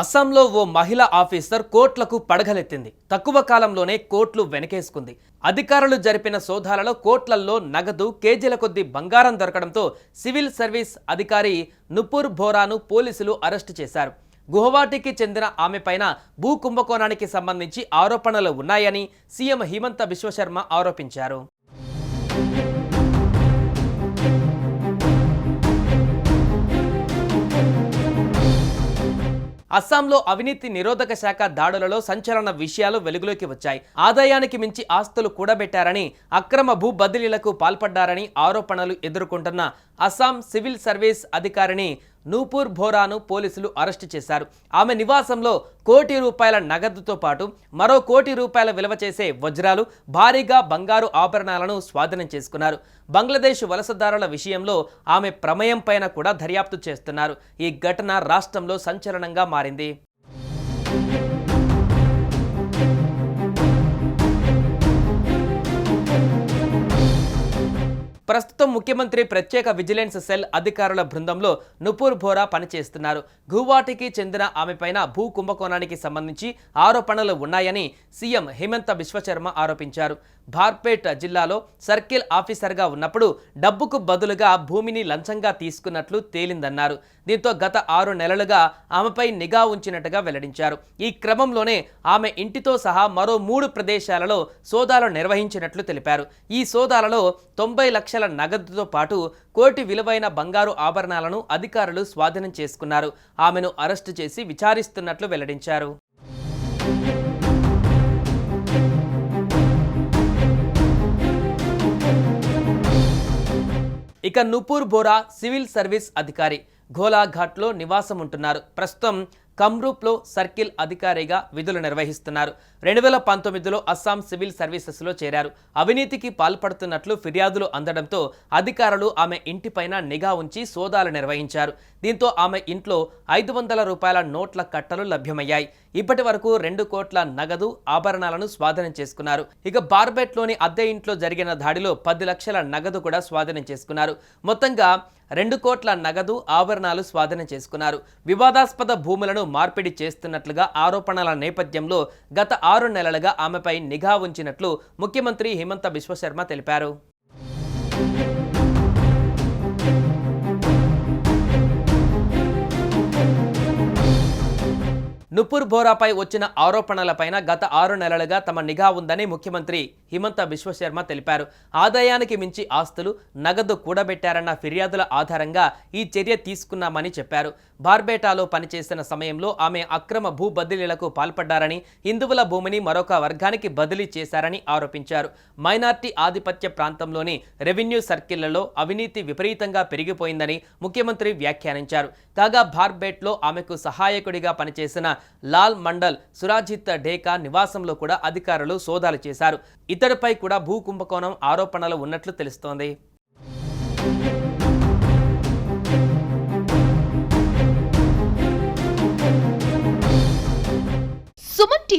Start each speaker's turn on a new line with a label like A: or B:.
A: అస్సాంలో ఓ మహిళా ఆఫీసర్ కోట్లకు పడగలెత్తింది. తక్కువ కాలంలోనే కోట్లు వెనకేసుకుంది. అధికారులు జరిపిన సోదాలలో కోట్లల్లో నగదు కేజీల కొద్దీ బంగారం దొరకడంతో సివిల్ సర్వీస్ అధికారి నుపూర్ బోరాను పోలీసులు అరెస్టు చేశారు. గుహవాటికి చెందిన ఆమె పైన భూ కుంభకోణానికి సంబంధించి ఆరోపణలు ఉన్నాయని సీఎం హిమంత విశ్వశర్మ ఆరోపించారు. అస్సాంలో అవినీతి నిరోధక శాఖ దాడులలో సంచలన విషయాలు వెలుగులోకి వచ్చాయి. ఆదాయానికి మించి ఆస్తులు కూడబెట్టారని అక్రమ భూ బదిలీలకు పాల్పడ్డారని ఆరోపణలు ఎదుర్కొంటున్న అస్సాం సివిల్ సర్వీస్ అధికారిని నూపూర్ భోరాను పోలీసులు అరెస్టు చేశారు. ఆమె నివాసంలో కోటి రూపాయల నగదుతో పాటు మరో కోటి రూపాయల విలువ చేసే వజ్రాలు భారీగా బంగారు ఆభరణాలను స్వాధీనం చేసుకున్నారు. బంగ్లాదేశ్ వలసదారుల విషయంలో ఆమె ప్రమేయం పైన కూడా దర్యాప్తు చేస్తున్నారు. ఈ ఘటన రాష్ట్రంలో సంచలనంగా మారింది. ప్రస్తుతం ముఖ్యమంత్రి ప్రత్యేక విజిలెన్స్ సెల్ అధికారుల బృందంలో నుపూర్ బోరా పనిచేస్తున్నారు. గువాటికి చెందిన ఆమెపైన భూ కుంభకోణానికి సంబంధించి ఆరోపణలు ఉన్నాయని సీఎం హిమంత బిశ్వశర్మ ఆరోపించారు. బార్పేట్ జిల్లాలో సర్కిల్ ఆఫీసర్గా ఉన్నప్పుడు డబ్బుకు బదులుగా భూమిని లంచంగా తీసుకున్నట్లు తేలిందన్నారు. దీంతో గత ఆరు నెలలుగా ఆమెపై నిఘా ఉంచినట్టుగా వెల్లడించారు. ఈ క్రమంలోనే ఆమె ఇంటితో సహా మరో మూడు ప్రదేశాలలో సోదాలు నిర్వహించినట్లు తెలిపారు. ఈ సోదాలలో తొంభై లక్షల నగదుతో పాటు కోటి విలువైన బంగారు ఆభరణాలను అధికారులు స్వాధీనం చేసుకున్నారు. ఆమెను అరెస్టు చేసి విచారిస్తున్నట్లు వెల్లడించారు. ఇక నుపూర్ బోరా సివిల్ సర్వీస్ అధికారి ఘోలాఘాట్లో నివాసం ఉంటున్నారు ప్రస్తుతం కమ్రూప్లో సర్కిల్ అధికారిగా విధులు నిర్వహిస్తున్నారు. రెండు వేల పంతొమ్మిదిలో అస్సాం సివిల్ సర్వీసెస్లో చేరారు. అవినీతికి పాల్పడుతున్నట్లు ఫిర్యాదులు అందడంతో అధికారులు ఆమె ఇంటిపైన నిఘా ఉంచి సోదాలు నిర్వహించారు. దీంతో ఆమె ఇంట్లో ఐదు వందల రూపాయల నోట్ల కట్టలు లభ్యమయ్యాయి. ఇప్పటి వరకు రెండు కోట్ల నగదు ఆభరణాలను స్వాధీనం చేసుకున్నారు. ఇక బార్బెట్లోని అద్దె ఇంట్లో జరిగిన దాడిలో పది లక్షల నగదు కూడా స్వాధీనం చేసుకున్నారు. మొత్తంగా రెండు కోట్ల నగదు ఆభరణాలు స్వాధీనం చేసుకున్నారు. వివాదాస్పద భూములను మార్పిడి చేస్తున్నట్లుగా ఆరోపణల నేపథ్యంలో గత ఆరు నెలలుగా ఆమెపై నిఘా ఉంచినట్లు ముఖ్యమంత్రి హిమంత బిశ్వశర్మ తెలిపారు. నుపూర్ బోరాపై వచ్చిన ఆరోపణలపైన గత ఆరు నెలలుగా తమ నిఘా ఉందని ముఖ్యమంత్రి హిమంత విశ్వశర్మ తెలిపారు. ఆదాయానికి మించి ఆస్తులు నగదు కూడబెట్టారన్న ఫిర్యాదుల ఆధారంగా ఈ చర్య తీసుకున్నామని చెప్పారు. బార్బేటాలో పనిచేసిన సమయంలో ఆమె అక్రమ భూ బదిలీలకు పాల్పడ్డారని హిందువుల భూమిని మరొక వర్గానికి బదిలీ చేశారని ఆరోపించారు. మైనార్టీ ఆధిపత్య ప్రాంతంలోని రెవెన్యూ సర్కిళ్ళలో అవినీతి విపరీతంగా పెరిగిపోయిందని ముఖ్యమంత్రి వ్యాఖ్యానించారు. కాగా బార్బేట్లో ఆమెకు సహాయకుడిగా పనిచేసిన లాల్ మండల్ సురాజిత్ డేకా నివాసంలో కూడా అధికారులు సోదాలు చేశారు. ఇతడిపై కూడా భూ కుంభకోణం ఆరోపణలు ఉన్నట్లు తెలుస్తోంది.